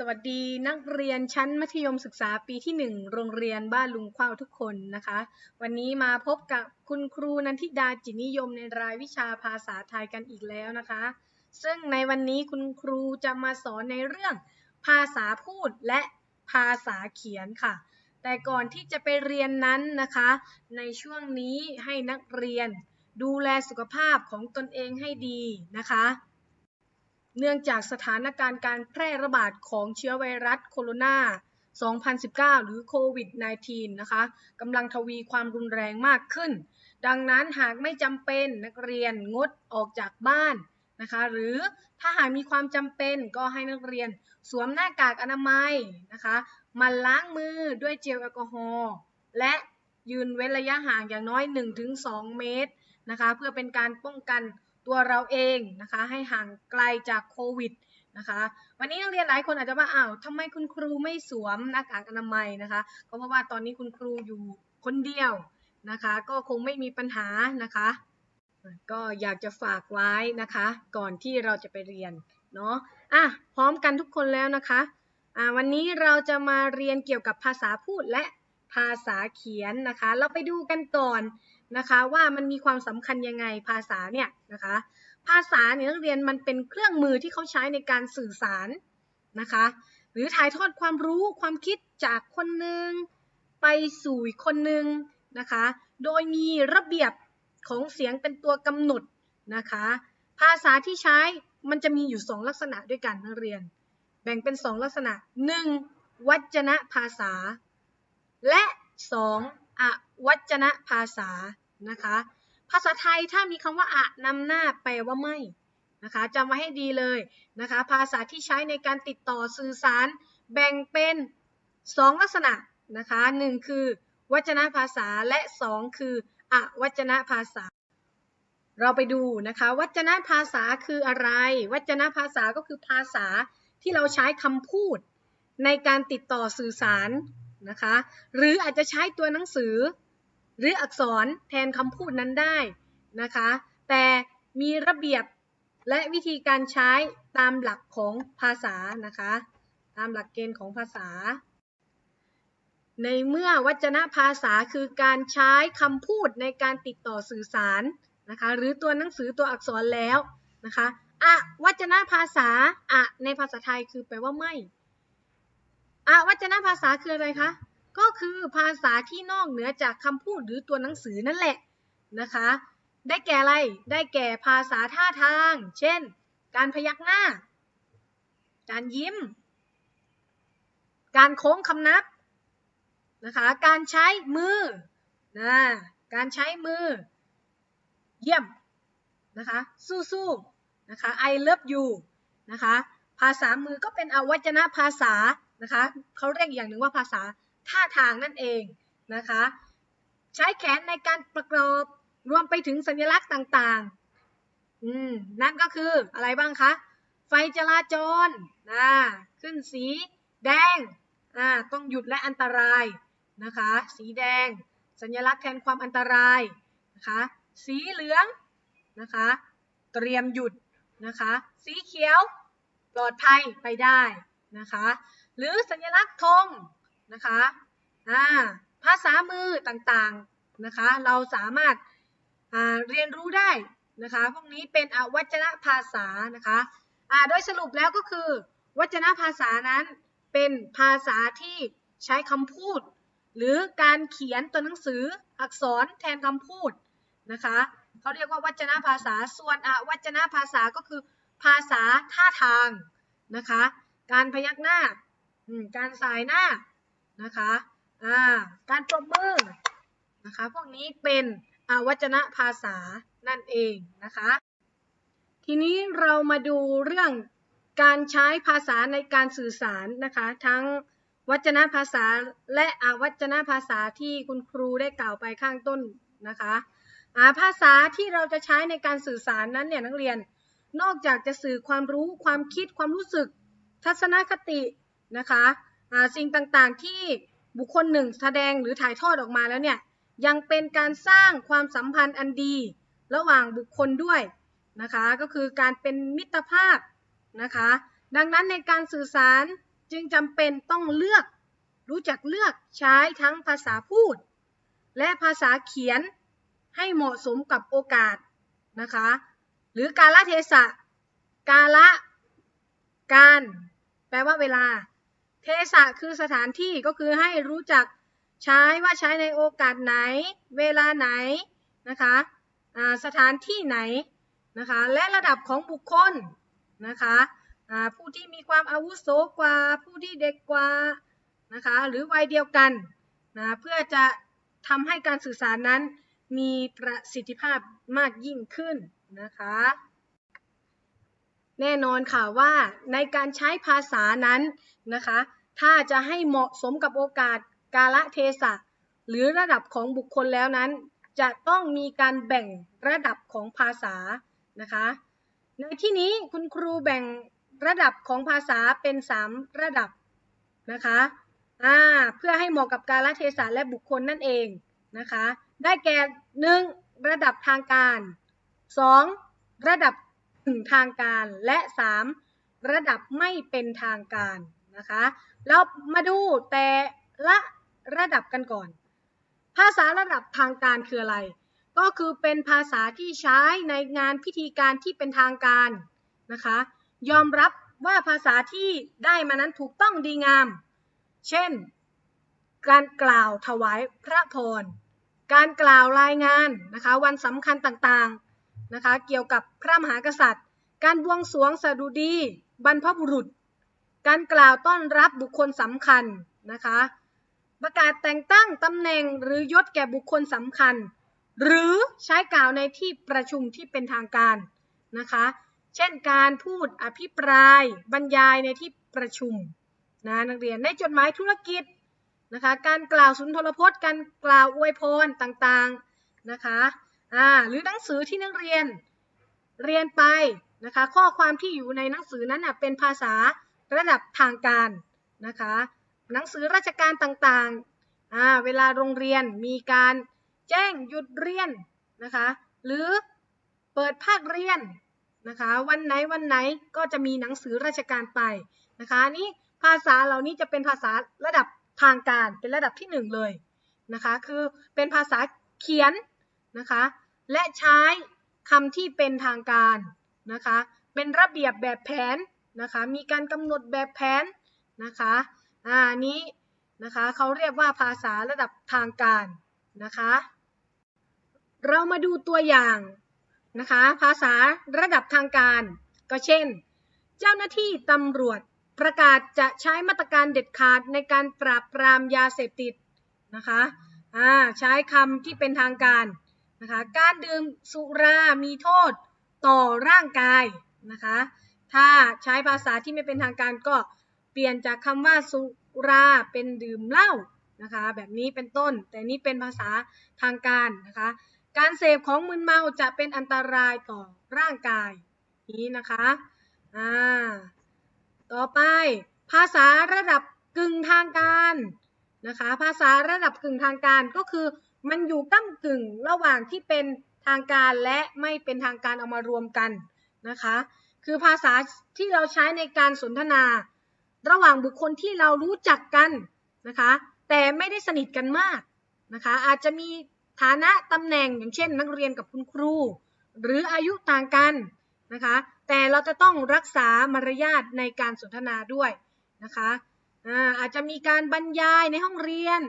สวัสดีนักเรียนชั้นมัธยมศึกษาปีที่ 1 โรงเรียนบ้านลุงเข้าทุกคนนะคะ วันนี้มาพบกับคุณครูนันทิดาจินิยมในรายวิชาภาษาไทยกันอีกแล้วนะคะ ซึ่งในวันนี้คุณครูจะมาสอนในเรื่อง ภาษาพูดและภาษาเขียนค่ะ แต่ก่อนที่จะไปเรียนนั้นนะคะ ในช่วงนี้ให้นักเรียนดูแลสุขภาพของตนเองให้ดีนะคะ เนื่องจากสถานการณ์การแพร่ระบาดของเชื้อไวรัสโคโรนา 2019 หรือโควิด -19 นะคะกำลังทวีความรุนแรงมากขึ้น ดังนั้นหากไม่จำเป็นนักเรียนงดออกจากบ้านนะคะ หรือถ้าหากมีความจำเป็นก็ให้นักเรียนสวมหน้ากากอนามัยนะคะมันล้างมือด้วยเจลแอลกอฮอล์และยืนเว้นระยะห่างอย่างน้อย 1-2 เมตรนะคะ เพื่อเป็นการป้องกัน ตัวเราเองนะคะ ให้ห่างไกลจากโควิดนะคะวันนี้นักเรียนหลายคนอาจจะว่าอ้าวทำไมคุณครูไม่สวมหน้ากากอนามัยนะคะก็เพราะว่าตอนนี้คุณครูอยู่คนเดียวนะคะ ก็คงไม่มีปัญหานะคะ ก็อยากจะฝากไว้นะคะ ก่อนที่เราจะไปเรียนเนาะอะพร้อมกันทุกคนแล้วนะคะอ่าวันนี้เราจะมาเรียนเกี่ยวกับภาษาพูดและภาษาเขียนนะคะ เราไปดูกันก่อน นะคะว่ามันมีความสำคัญยังไงภาษาเนี่ยนะคะภาษาเนี่ยนักเรียนมันเป็นเครื่องมือที่เขาใช้ในการสื่อสารนะคะหรือถ่ายทอดความรู้ความคิดจากคนหนึ่งไปสู่อีกคนหนึ่งนะคะโดยมีระเบียบของเสียงเป็นตัวกำหนดนะคะภาษาที่ใช้มันจะมีอยู่ 2 ลักษณะด้วยกันนักเรียน แบ่งเป็น 2 ลักษณะ 1. วัจนะภาษา และ 2. อวัจนะภาษานะคะ ภาษาไทยถ้ามีคำว่าอะนำหน้าแปลว่าไม่นะคะจำไว้ให้ดีเลยนะคะ ภาษาที่ใช้ในการติดต่อสื่อสาร แบ่งเป็น 2 ลักษณะนะคะหนึ่งคือ วัจนะภาษาและ 2 คืออวัจนะภาษา เราไปดูนะคะ วัจนะภาษาคืออะไร วัจนะภาษาก็คือภาษาที่เราใช้คำพูด ในการติดต่อสื่อสาร นะคะ หรืออาจจะใช้ตัวหนังสือ หรืออักษรแทนคำพูดนั้นได้นะคะ แต่มีระเบียบและวิธีการใช้ตามหลักของภาษานะคะ ตามหลักเกณฑ์ของภาษา ในเมื่อวัจนะภาษาคือการใช้คำพูดในการติดต่อสื่อสารนะคะ หรือตัวหนังสือตัวอักษรแล้วนะคะอะวัจนะภาษาอะในภาษาไทยคือแปลว่าไม่ อวัจนะภาษาคืออะไรคะ ก็คือภาษาที่นอกเหนือจากคำพูดหรือตัวหนังสือนั่นแหละนะคะ ได้แก่อะไร ได้แก่ภาษาท่าทาง เช่น การพยักหน้า การยิ้ม การโค้งคำนับนะคะ การใช้มือนะการใช้มือ เยี่ยมนะคะ สู้ๆนะคะ I love you นะคะ ภาษามือก็เป็นอวัจนะภาษา นะคะเขาเรียกอย่างหนึ่งว่าภาษาท่าทางนั่นเองนะคะ ใช้แขนในการประกอบรวมไปถึงสัญลักษณ์ต่างๆอืมนั่นก็คืออะไรบ้างคะ ไฟจราจรนะขึ้นสีแดงอ่าต้องหยุดและอันตรายนะคะ สีแดง สัญลักษณ์แทนความอันตรายนะคะ สีเหลืองนะคะ เตรียมหยุดนะคะ สีเขียวปลอดภัยไปได้นะคะ หรือสัญลักษณ์ธงนะคะอ่าภาษามือต่างๆนะคะ เราสามารถเรียนรู้ได้นะคะ พวกนี้เป็นอวัจนภาษานะคะโดยสรุปแล้วก็คือ วัจนภาษานั้นเป็นภาษาที่ใช้คำพูด หรือการเขียนตัวหนังสืออักษรแทนคำพูดนะคะเขาเรียกว่าวัจนภาษา ส่วนอวัจนภาษาก็คือภาษาท่าทางนะคะ การพยักหน้า การสายหน้านะคะการปรบมือนะคะพวกนี้เป็นอวัจนะภาษานั่นเองนะคะ ทีนี้เรามาดูเรื่องการใช้ภาษาในการสื่อสารนะคะ ทั้งวัจนะภาษาและอวัจนะภาษาที่คุณครูได้กล่าวไปข้างต้นนะคะภาษาที่เราจะใช้ในการสื่อสารนั้นเนี่ยนักเรียน นอกจากจะสื่อความรู้ความคิดความรู้สึก ทัศนคติ นะคะสิ่งต่างๆที่บุคคลหนึ่งแสดงหรือถ่ายทอดออกมาแล้วเนี่ยยังเป็นการสร้างความสัมพันธ์อันดี ระหว่างบุคคลด้วยนะคะก็คือการเป็นมิตรภาพนะคะดังนั้นในการสื่อสารจึงจำเป็นต้องเลือกรู้จักเลือกใช้ทั้งภาษาพูด และภาษาเขียนให้เหมาะสมกับโอกาสนะคะหรือกาลเทศะกาละการ แปลว่าเวลา เทศะคือสถานที่ก็คือให้รู้จักใช้ว่าใช้ในโอกาสไหน เวลาไหนนะคะสถานที่ไหนนะคะและระดับของบุคคลนะคะผู้ที่มีความอาวุโสกว่า ผู้ที่เด็กกว่านะคะหรือวัยเดียวกันนะเพื่อจะทำให้การสื่อสารนั้นมีประสิทธิภาพมากยิ่งขึ้นนะคะแน่นอนค่ะว่าในการใช้ภาษานั้นนะคะ ถ้าจะให้เหมาะสมกับโอกาสกาละเทศะ หรือระดับของบุคคลแล้วนั้น จะต้องมีการแบ่งระดับของภาษานะคะ ในที่นี้คุณครูแบ่งระดับของภาษาเป็น 3 ระดับนะคะอ่าเพื่อให้เหมาะกับกาลเทศะและบุคคลนั่นเองนะคะ ได้แก่ 1. ระดับทางการ 2. ระดับถึงทางการและ 3. ระดับไม่เป็นทางการ นะคะเรามาดูแต่ละระดับกันก่อน ภาษาระดับทางการคืออะไร ก็คือเป็นภาษาที่ใช้ในงานพิธีการที่เป็นทางการนะคะ ยอมรับว่าภาษาที่ได้มานั้นถูกต้องดีงาม เช่น การกล่าวถวายพระพร การกล่าวรายงานนะคะวันสำคัญต่างๆนะคะเกี่ยวกับพระมหากษัตริย์ การบวงสรวงสดุดี บรรพบุรุษ การกล่าวต้อนรับบุคคลสำคัญนะคะ ประกาศแต่งตั้งตำแหน่งหรือยศแก่บุคคลสำคัญ หรือใช้กล่าวในที่ประชุมที่เป็นทางการนะคะ เช่นการพูดอภิปรายบรรยายในที่ประชุมนะนักเรียนในจดหมายธุรกิจนะคะการกล่าวสุนทรพจน์ การกล่าวอวยพรต่างๆนะคะอ่าหรือหนังสือที่นักเรียนเรียนไปนะคะข้อความที่อยู่ในหนังสือนั้นเป็นภาษา ระดับทางการนะคะ หนังสือราชการต่างๆ เวลาโรงเรียนมีการแจ้งหยุดเรียนนะคะ หรือเปิดภาคเรียนนะคะ วันไหนวันไหนก็จะมีหนังสือราชการไปนะคะนี่ภาษาเหล่านี้จะเป็นภาษาระดับทางการเป็นระดับที่หนึ่งเลยนะคะคือเป็นภาษาเขียนนะคะและใช้คำที่เป็นทางการนะคะเป็นระเบียบแบบแผน นะคะ มีการกำหนดแบบแผนนะคะอ่านี้นะคะเขาเรียกว่าภาษาระดับทางการนะคะ เรามาดูตัวอย่างนะคะ ภาษาระดับทางการ ก็เช่น เจ้าหน้าที่ตำรวจประกาศจะใช้มาตรการเด็ดขาดในการปราบปรามยาเสพติดนะคะอ่าใช้คำที่เป็นทางการนะคะ การดื่มสุรามีโทษต่อร่างกายนะคะ ถ้าใช้ภาษาที่ไม่เป็นทางการก็เปลี่ยนจากคำว่าสุราเป็นดื่มเหล้านะคะแบบนี้เป็นต้น แต่นี่เป็นภาษาทางการนะคะการเสพของมึนเมาจะเป็นอันตรายต่อร่างกายนี้นะคะอ่าต่อไปภาษาระดับกึ่งทางการนะคะภาษาระดับกึ่งทางการก็คือมันอยู่ก้ากึ่งระหว่างที่เป็นทางการและไม่เป็นทางการเอามารวมกันนะคะ คือภาษาที่เราใช้ในการสนทนา ระหว่างบุคคลที่เรารู้จักกันนะคะ แต่ไม่ได้สนิทกันมากนะคะ อาจจะมีฐานะตำแหน่งอย่างเช่น นักเรียนกับคุณครู หรืออายุต่างกันนะคะ แต่เราจะต้องรักษามารยาทในการสนทนาด้วยนะคะอาจจะมีการบรรยายในห้องเรียน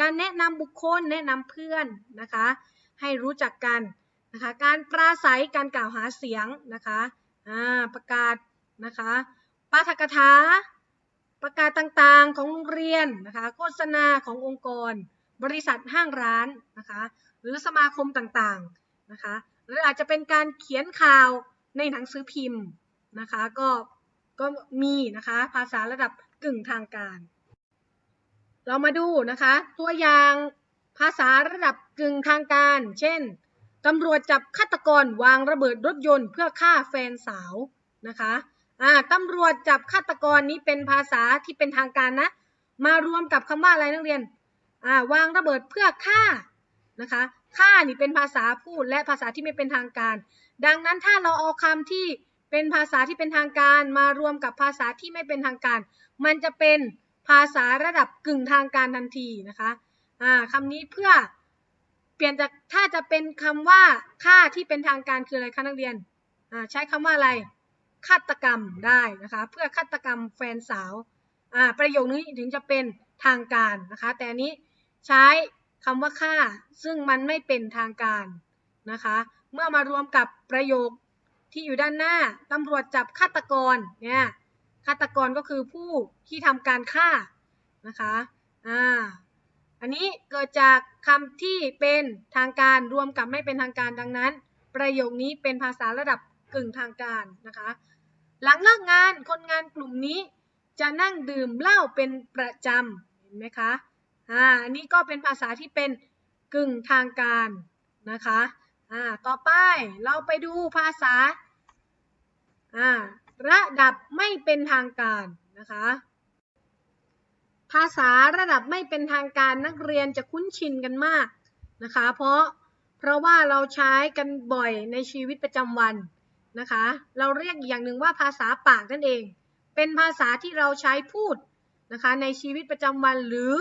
การแนะนำบุคคล แนะนำเพื่อนนะคะ ให้รู้จักกันนะคะ การปราศัย การกล่าวหาเสียงนะคะ ประกาศนะคะปาฐกถา ประกาศต่างๆของโรงเรียนนะคะโฆษณาขององค์กร บริษัทห้างร้านนะคะหรือสมาคมต่างๆนะคะหรืออาจจะเป็นการเขียนข่าวในหนังสือพิมพ์นะคะก็ก็มีนะคะภาษาระดับกึ่งทางการ เรามาดูนะคะตัวอย่างภาษาระดับกึ่งทางการ เช่น ตำรวจจับฆาตกรวางระเบิดรถยนต์เพื่อฆ่าแฟนสาวนะคะอ่าตำรวจจับฆาตกรนี้เป็นภาษาที่เป็นทางการนะ มารวมกับคำว่าอะไรนักเรียนอ่าวางระเบิดเพื่อฆ่านะคะฆ่านี่เป็นภาษาพูดและภาษาที่ไม่เป็นทางการ ดังนั้นถ้าเราเอาคำที่เป็นภาษาที่เป็นทางการ มารวมกับภาษาที่ไม่เป็นทางการ มันจะเป็นภาษาระดับกึ่งทางการทันทีนะคะอ่าคำนี้เพื่อ เปลี่ยนจากถ้าจะเป็นคำว่าค่าที่เป็นทางการคืออะไรคะนักเรียนใช้คำว่าอะไรฆาตกรรมได้นะคะ เพื่อฆาตกรรมแฟนสาวประโยคนี้ถึงจะเป็นทางการนะคะ แต่นี้ใช้คำว่าค่า ซึ่งมันไม่เป็นทางการนะคะ เมื่อมารวมกับประโยคที่อยู่ด้านหน้าตำรวจจับฆาตกรเนี่ยฆาตกรก็คือผู้ที่ทำการฆ่านะคะอ่า อันนี้เกิดจากคำที่เป็นทางการรวมกับไม่เป็นทางการดังนั้น ประโยคนี้เป็นภาษาระดับกึ่งทางการนะคะ หลังเลิกงานคนงานกลุ่มนี้จะนั่งดื่มเหล้าเป็นประจำเห็นไหมคะอ่าอันนี้ก็เป็นภาษาที่เป็นกึ่งทางการนะคะอ่าต่อไปเราไปดูภาษาอ่าระดับไม่เป็นทางการนะคะ ภาษาระดับไม่เป็นทางการนักเรียนจะคุ้นชินกันมากนะคะ เพราะเพราะว่าเราใช้กันบ่อยในชีวิตประจำวันนะคะ เราเรียกอย่างหนึ่งว่าภาษาปากนั่นเอง เป็นภาษาที่เราใช้พูดนะคะในชีวิตประจำวันหรือ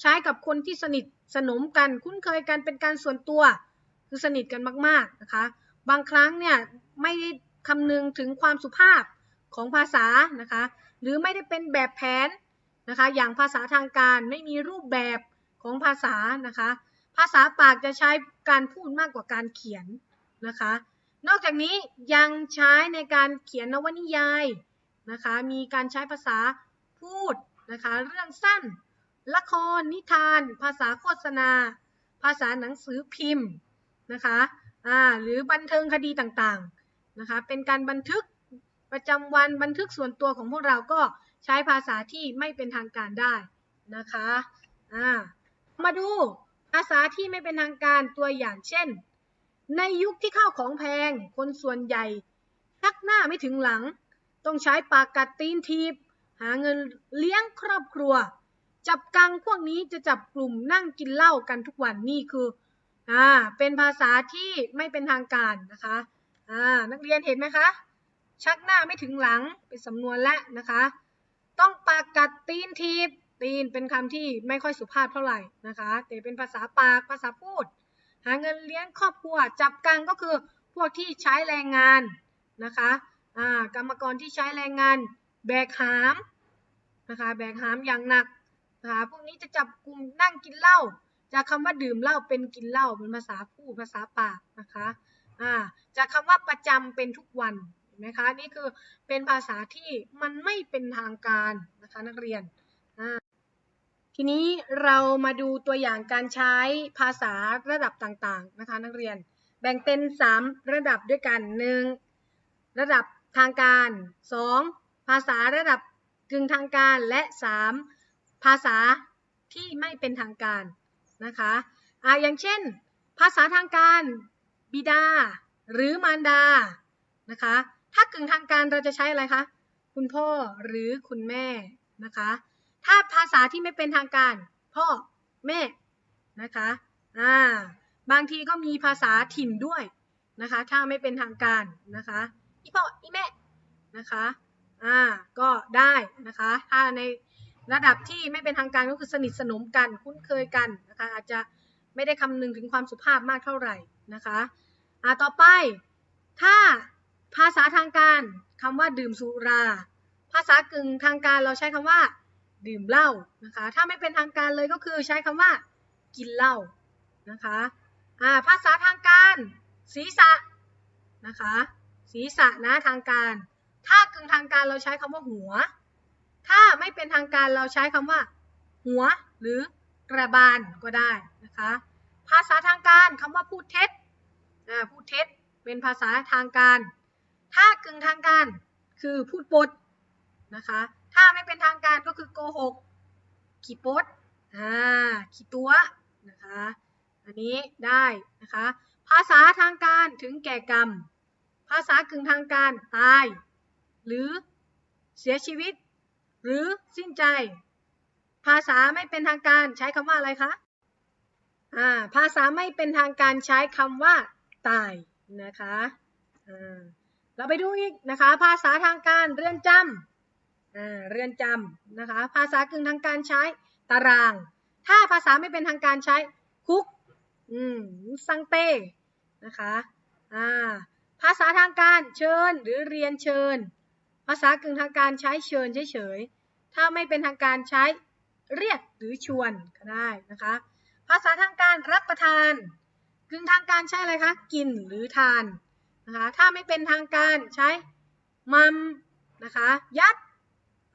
ใช้กับคนที่สนิทสนมกันคุ้นเคยกันเป็นการส่วนตัว คือสนิทกันมากๆนะคะ บางครั้งเนี่ยไม่ได้คำนึงถึงความสุภาพของภาษานะคะ หรือไม่ได้เป็นแบบแผน นะคะ อย่างภาษาทางการไม่มีรูปแบบของภาษานะคะ ภาษาปากจะใช้การพูดมากกว่าการเขียนนะคะ นอกจากนี้ยังใช้ในการเขียนนวนิยายนะคะ มีการใช้ภาษาพูดนะคะ เรื่องสั้น ละคร นิทาน ภาษาโฆษณา ภาษาหนังสือพิมพ์นะคะอ่าหรือบันเทิงคดีต่างๆนะคะ เป็นการบันทึกประจำวันบันทึกส่วนตัวของพวกเราก็ ใช้ภาษาที่ไม่เป็นทางการได้นะคะอ่ามาดูภาษาที่ไม่เป็นทางการตัวอย่างเช่น ในยุคที่ข้าวของแพง คนส่วนใหญ่ชักหน้าไม่ถึงหลัง ต้องใช้ปากกัดตีนทีบ หาเงินเลี้ยงครอบครัว จับกังพวกนี้จะจับกลุ่มนั่งกินเหล้ากันทุกวันนี่คืออ่าเป็นภาษาที่ไม่เป็นทางการนะคะอ่านักเรียนเห็นไหมคะ ชักหน้าไม่ถึงหลังเป็นสำนวนและนะคะ ต้องปากกัดตีนทีบตีนเป็นคำที่ไม่ค่อยสุภาพเท่าไหร่นะคะ แต่เป็นภาษาปากภาษาพูด หาเงินเลี้ยงครอบครัว จับกังก็คือพวกที่ใช้แรงงานนะคะอ่ากรรมกรที่ใช้แรงงาน แบกหามนะคะแบกหามอย่างหนักนะคะพวกนี้จะจับกลุ่มนั่งกินเหล้าจากคำว่าดื่มเหล้าเป็นกินเหล้าเป็นภาษาพูดภาษาปากนะคะอ่าจากคำว่าประจำเป็นทุกวัน มคะนี่คือเป็นภาษาที่มันไม่เป็นทางการนะคะนักเรียน ทีนี้เรามาดูตัวอย่างการใช้ภาษาระดับต่างๆนะคะนักเรียน แบ่งเป็น 3 ระดับด้วยกัน 1. ระดับทางการ 2. ภาษาระดับกึ่งทางการและ 3. ภาษาที่ไม่เป็นทางการนะคะอ่าอย่างเช่น ภาษาทางการบิดา หรือมารดานะคะ ถ้ากึ่งทางการเราจะใช้อะไรคะ คุณพ่อหรือคุณแม่นะคะ ถ้าภาษาที่ไม่เป็นทางการ พ่อแม่นะคะอ่าบางทีก็มีภาษาถิ่นด้วยนะคะ ถ้าไม่เป็นทางการนะคะอีพ่ออีแม่นะคะอ่าก็ได้นะคะถ้าในระดับที่ไม่เป็นทางการก็คือสนิทสนมกันคุ้นเคยกันนะคะอาจจะไม่ได้คำนึงถึงความสุภาพมากเท่าไหร่นะคะอ่าต่อไปถ้า ภาษาทางการคำว่าดื่มสุรา ภาษากึ่งทางการเราใช้คำว่า ดื่มเหล้านะคะ ถ้าไม่เป็นทางการเลยก็คือใช้คำว่า กินเหล้านะคะอ่าภาษาทางการ ศีรษะนะคะ ศีรษะนะทางการ ถ้ากึ่งทางการเราใช้คำว่าหัว ถ้าไม่เป็นทางการเราใช้คำว่า หัวหรือกระบาลก็ได้นะคะ ภาษาทางการคำว่าพูดเท็จพูดเท็จเป็นภาษาทางการ ถ้ากึ่งทางการคือพูดปดนะคะ ถ้าไม่เป็นทางการก็คือโกหกขีปดอ่าขีตัวนะคะ อันนี้ได้นะคะ ภาษาทางการถึงแก่กรรม ภาษากึ่งทางการตาย หรือเสียชีวิต หรือสิ้นใจ ภาษาไม่เป็นทางการใช้คำว่าอะไรคะอ่าภาษาไม่เป็นทางการใช้คำว่าตายนะคะอ่า เราไปดูอีกนะคะ ภาษาทางการเรือนจำอ่าเรือนจำนะคะ ภาษากึ่งทางการใช้ตาราง ถ้าภาษาไม่เป็นทางการใช้คุกอืมซังเต้นะคะอ่าภาษาทางการเชิญหรือเรียนเชิญ ภาษากึ่งทางการใช้เชิญเฉยๆถ้าไม่เป็นทางการใช้เรียกหรือชวนก็ได้นะคะ ภาษาทางการรับประทาน กึ่งทางการใช้อะไรคะกินหรือทาน นะคะถ้าไม่เป็นทางการใช้มัมนะคะยัด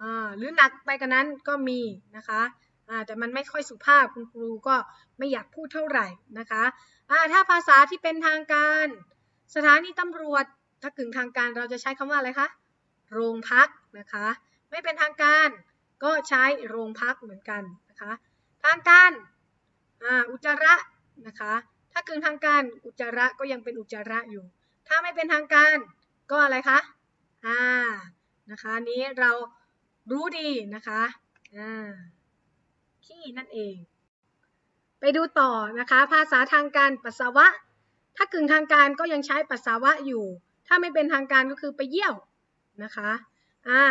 อ่าหรือหนักไปกว่านั้นก็มีนะคะอ่าแต่มันไม่ค่อยสุภาพคุณครูก็ไม่อยากพูดเท่าไหร่นะคะอ่าถ้าภาษาที่เป็นทางการ สถานีตำรวจถ้ากึ่งทางการเราจะใช้คำว่าอะไรคะโรงพักนะคะไม่เป็นทางการก็ใช้โรงพักเหมือนกันนะคะทางการอ,อุจจาระนะคะถ้ากึ่งทางการอุจจาระก็ยังเป็นอุจจาระอยู่ ถ้าไม่เป็นทางการก็อะไรคะ อ่า นะคะนี้เรารู้ดีนะคะ อ่า ขี้นั่นเอง ไปดูต่อนะคะ ภาษาทางการปัสสาวะ ถ้ากึ่งทางการก็ยังใช้ปัสสาวะอยู่ ถ้าไม่เป็นทางการก็คือไปเยี่ยวนะคะ อ่า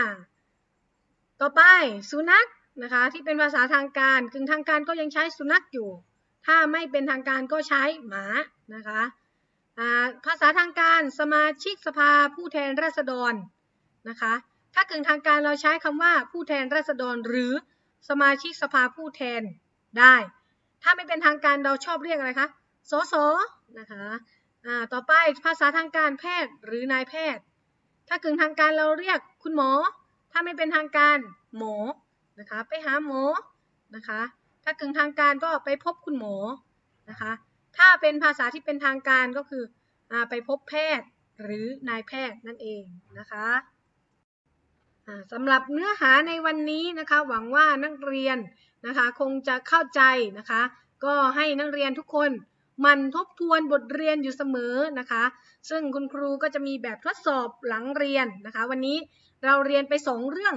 ต่อไปสุนัขนะคะที่เป็นภาษาทางการกึ่งทางการก็ยังใช้สุนัขอยู่ ถ้าไม่เป็นทางการก็ใช้หมานะคะ ภาษาทางการสมาชิกสภาผู้แทนราษฎรนะคะ ถ้ากึ่งทางการเราใช้คำว่าผู้แทนราษฎร หรือสมาชิกสภาผู้แทนได้ ถ้าไม่เป็นทางการเราชอบเรียกอะไรคะ สส นะคะต่อไปภาษาทางการแพทย์หรือนายแพทย์ ถ้ากึ่งทางการเราเรียกคุณหมอ ถ้าไม่เป็นทางการหมอ นะคะ ไปหาหมอ นะคะ ถ้ากึ่งทางการก็ไปพบคุณหมอ นะคะ ถ้าเป็นภาษาที่เป็นทางการก็คืออไปพบแพทย์หรือนายแพทย์นั่นเองนะคะสำหรับเนื้อหาในวันนี้นะคะหวังว่านักเรียนนะคะคงจะเข้าใจนะคะ ก็ให้นักเรียนทุกคนมันทบทวนบทเรียนอยู่เสมอนะคะ ซึ่งคุณครูก็จะมีแบบทดสอบหลังเรียนนะคะ วันนี้เราเรียนไป 2 เรื่อง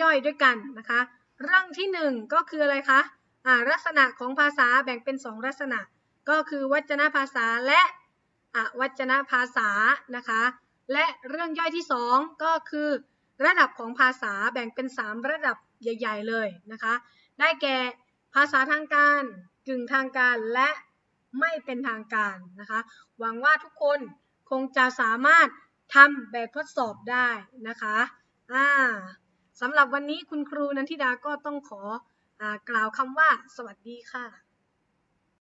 ย่อยๆด้วยกันนะคะ เรื่องที่ 1 ก็คืออะไรคะะลักษณะของภาษาแบ่งเป็น 2 ลักษณะ ก็คือวัจนภาษาและอวัจนภาษานะคะ และเรื่องย่อยที่ 2 ก็คือระดับของภาษาแบ่งเป็น 3 ระดับใหญ่ ๆ เลยนะคะ ได้แก่ภาษาทางการกึ่งทางการและไม่เป็นทางการนะคะ หวังว่าทุกคนคงจะสามารถทำแบบทดสอบได้นะคะอ่าสำหรับวันนี้คุณครูนันทิดาก็ต้องขอกล่าวคำว่าสวัสดีค่ะ